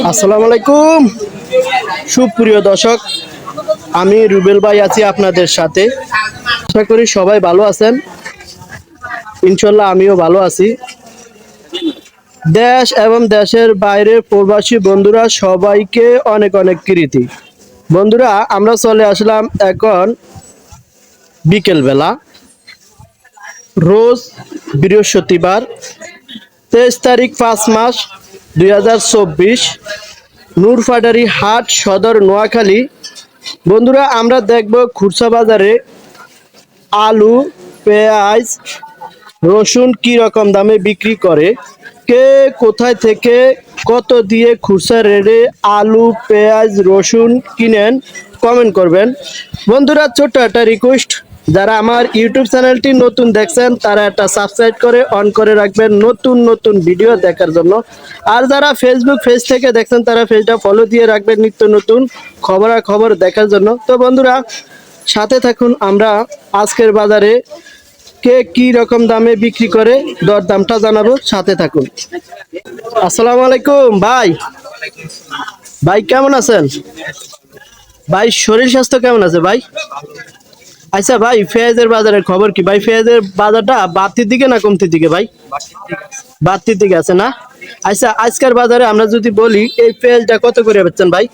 আসসালামু আলাইকুম। সুপ্রিয় দর্শক, আমি রুবেল ভাই আছি আপনাদের সাথে। আশা করি সবাই ভালো আছেন। ইনশাল্লাহ আমিও ভালো আছি। দেশ এবং দেশের বাইরে প্রবাসী বন্ধুরা সবাইকে অনেক অনেক কৃতি। বন্ধুরা, আমরা চলে আসলাম এখন বিকেলবেলা। রোজ বৃহস্পতিবার, তেইশ তারিখ পাঁচ মাস দুই হাজার চব্বিশ নূরফাডারি হাট সদর নোয়াখালী। বন্ধুরা, আমরা দেখব খুরসা বাজারে আলু, পেঁয়াজ, রসুন কি রকম দামে বিক্রি করে। কে কোথায় থেকে কত দিয়ে খুরসা রেটে আলু, পেঁয়াজ, রসুন কিনেন কমেন্ট করবেন। বন্ধুরা, ছোট্ট একটা রিকোয়েস্ট যারা আমার ইউটিউব চ্যানেলটি নতুন দেখছেন, তারা একটা সাবস্ক্রাইব করে অন করে রাখবেন নতুন নতুন ভিডিও দেখার জন্য। আর যারা ফেসবুক পেজ থেকে দেখছেন, তারা পেজটা ফলো দিয়ে রাখবেন নিত্য নতুন খবরাখবর দেখার জন্য। তো বন্ধুরা, সাথে থাকুন, আমরা আজকের বাজারে কে কি রকম দামে বিক্রি করে দর দামটা জানাব। সাথে থাকুন। আসসালামু আলাইকুম, ভাই। ভাই, কেমন আছেন? ভাই, শরীর স্বাস্থ্য কেমন আছে, ভাই? আচ্ছা ভাই পেঁয়াজের বাজারের খবর কি? ভাই পেঁয়াজের বাজারটা বাড়তির দিকে না কমতির দিকে ভাই? বাড়তির দিকে আছে না? আচ্ছা আজকের বাজারে আমরা যদি বলি, এই পেঁয়াজটা কত করে বেচছেন ভাই?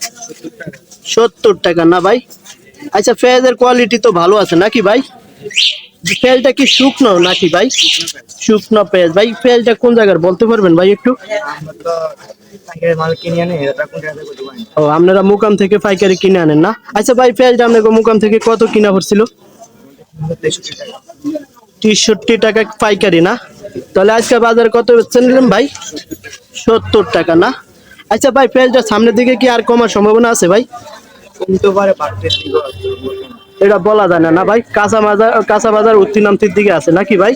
সত্তর টাকা না ভাই? আচ্ছা পেঁয়াজের কোয়ালিটি তো ভালো আছে নাকি ভাই? পেঁয়াজটা কি শুকনো নাকি ভাই? শুকনো পেঁয়াজ। ভাই, ফেলটা কোন জায়গার? বলতে পারবেন ভাই একটু? ও, আপনারা মুকাম থেকে পাইকারি কিনে আনেন না? আচ্ছা ভাই পেঁয়াজটা আপনাকে মুকাম থেকে কত কিনা পড়ছিল? তেষট্টি টাকা পাইকারি না? তাহলে আজকে বাজার কত নিলাম ভাই? সত্তর টাকা না? আচ্ছা ভাই পেঁয়াজটা সামনের দিকে কি আর কমার সম্ভাবনা আছে ভাই? কমতে পারে। এটা বলা যায় না না ভাই? কাঁচা বাজার কাঁচা বাজার উত্তি নামতির দিকে আছে নাকি ভাই?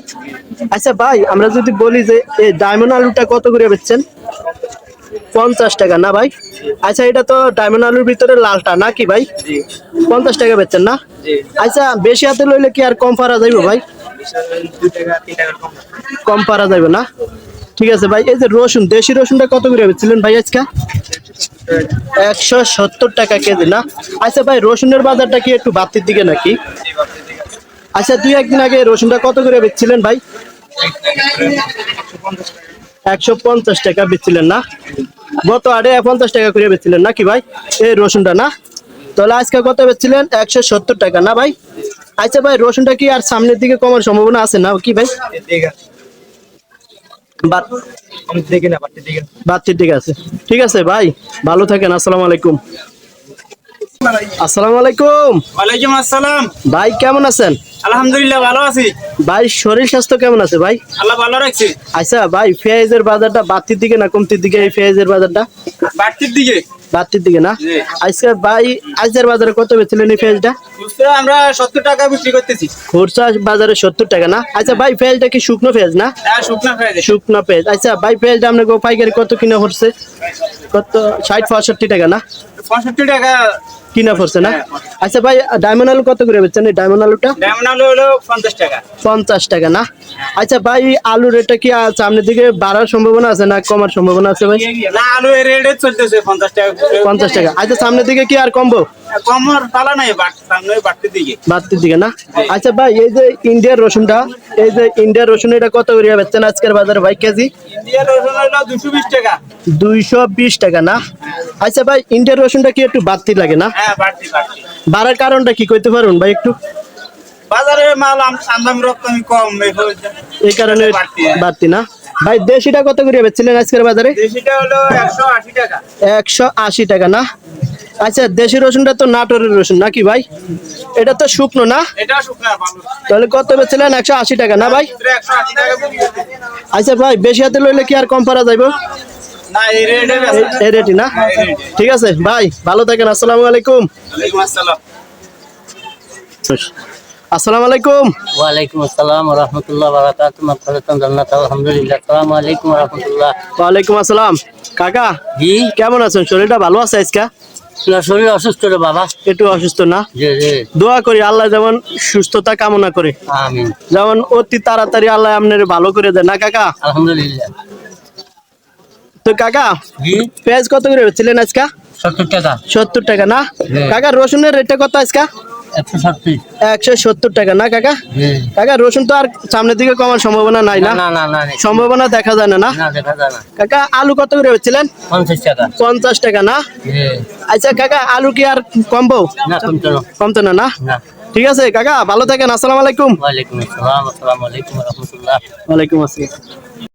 আচ্ছা ভাই আমরা যদি বলি যে এই ডায়মন্ড আলুটা কত করে বেচছেন? পঞ্চাশ টাকা না ভাই? আচ্ছা এটা তো ডায়মন্ড আলুর ভিতরে লালটা নাকি ভাই? পঞ্চাশ টাকা বেচছেন না? আচ্ছা বেশি হাতে লইলে কি আর কম পারা যাইব ভাই? কম। পারা যাবে না? ঠিক আছে ভাই, এই যে রসুন, দেশি রসুনটা কত করে বেচছিলেন ভাই আজকে? একশো সত্তর টাকা কেজি, না? আচ্ছা ভাই, রসুনের বাজারটা কি একটু বাড়তির দিকে নাকি। আচ্ছা দুই, একদিন আগে রসুনটা কত করে বেচছিলেন ভাই? একশো পঞ্চাশ টাকা একশো পঞ্চাশ টাকা বেচছিলেন, না? গত আড়ে পঞ্চাশ টাকা করে বেচছিলেন নাকি ভাই, এই রসুনটা, না? তাহলে আজকে কত বেচছিলেন? একশো সত্তর টাকা, না ভাই? আচ্ছা ভাই, রসুনটা কি আর সামনের দিকে কমার সম্ভাবনা আছে না কি ভাই? দিকে দিকে দিকে। বাচ্চির ঠিক আছে ঠিক আছে ভাই ভালো থাকেন আসসালামু আলাইকুম আসসালামু আলাইকুম। ওয়ালাইকুম আসসালাম। ভাই কেমন আছেন? আলহামদুলিল্লাহ ভালো আছি। ভাই শরীর স্বাস্থ্য কেমন আছে ভাই? আল্লাহ ভালো রাখছি। আচ্ছা ভাই পেঁয়াজের বাজারটা বাড়তির দিকে না কমতির দিকে এই পেঁয়াজের বাজারটা? বাড়তির দিকে। বাড়তির দিকে না? আজকে ভাই আজকের বাজারে কত বেচলেন এই পেঁয়াজটা আমরা সত্তর টাকা বিক্রি করতেছি। খুচরা বাজারে সত্তর টাকা না? আচ্ছা ভাই পেঁয়াজটা কি শুকনো পেঁয়াজ না? হ্যাঁ শুকনা শুকনো পেঁয়াজ আচ্ছা ভাই পেঁয়াজটা আপনাকে পাইকারি কত কিনা পড়ছে কত? ষাট পঁয়ষট্টি টাকা না? পঁয়ষট্টি টাকা। কিনা পড়ছে না? আচ্ছা ভাই ডায়মন্ড আলু কত করে বেচছেন? এই ডায়মন্ড আলুটা? ডায়মন্ড আলু হলো পঞ্চাশ টাকা। পঞ্চাশ টাকা না? আচ্ছা ভাই আলু রেটটা কি আর সামনের দিকে বাড়ার সম্ভাবনা আছে না কমার সম্ভাবনা আছে ভাই? না আলু এর রেটে চলতেছে পঞ্চাশ টাকা। পঞ্চাশ টাকা। আচ্ছা সামনের দিকে কি আর কমবো? কমর পালা নাই বাড়- দিকে। বাড়তির দিকে না? আচ্ছা ভাই এই যে ইন্ডিয়ার রসুনটা এই যে ইন্ডিয়ার রসুন এটা কত করে বেচছেন আজকের বাজারে ভাই কেজি? ইন্ডিয়ার রসুন হলো দুশো বিশ টাকা। দুইশো বিশ টাকা না? আচ্ছা ভাই ইন্ডিয়ার রসুনটা কি একটু বাড়তি লাগে না? হ্যাঁ বাড়তি বাড়তি। বাড়ার কারণটা কি কইতে পারুন ভাই একটু? বাজারে মাল আম- আমদানি রপ্তানি কম এই কারণে বাড়তি বাড়তি না? ভাই দেশিটা কত করে বেচছিলেন আজকের বাজারে? দেশিটা হলো একশো আশি টাকা। একশো আশি টাকা না? আচ্ছা দেশি রসুনটা তো নাটোরের রসুন নাকি ভাই? এটা তো শুকনো না? এটা শুকনা ভালো তাহলে কত বেচছিলেন? একশো আশি টাকা না ভাই। আচ্ছা ভাই বেশি হাতে লইলে কি আর কম পারা যাইব? এই রেটে না? ঠিক আছে ভাই ভালো থাকেন আসসালামু আলাইকুম। আসসালাম। আসসালামু আলাইকুম। ওয়ালাইকুম আসসালাম রহমতুল্লাহ বারাকাত। মাফারাতান জান্নাত আলহামদুলিল্লাহ। আসসালামু আলাইকুম রহমতুল্লাহ ওয়ালাইকুম আসসালাম। কাকা জি। কেমন আছেন? শরীরটা ভালো আছে আজকে? না শরীর অসুস্থ রে বাবা। একটু অসুস্থ না? দোয়া করি আল্লাহ যেমন সুস্থতা কামনা করে। যেমন অতি তাড়াতাড়ি আল্লাহ আপনার ভালো করে দেয় না কাকা? আলহামদুলিল্লাহ। তো কাকা পেঁয়াজ কত করে ছিলেন আজকা? সত্তর টাকা। সত্তর টাকা না। কাকা রসুনের রেটটা কত আজকা? একশো সত্তর টাকা। না কাকা? কাকা রসুন তো আর সামনের দিকে কমার সম্ভাবনা নাই না? সম্ভাবনা দেখা যায় না না? কাকা আলু কত করে বেচছিলেন? পঞ্চাশ টাকা। না? আচ্ছা কাকা আলু কি আর কমবো? কমতো না। না না? না। ঠিক আছে কাকা ভালো থাকেন আসসালামু আলাইকুম। ওয়ালাইকুম আসসালাম আসসালামু আলাইকুম রহমতুল্লাহ। ওয়ালাইকুম আসসালাম।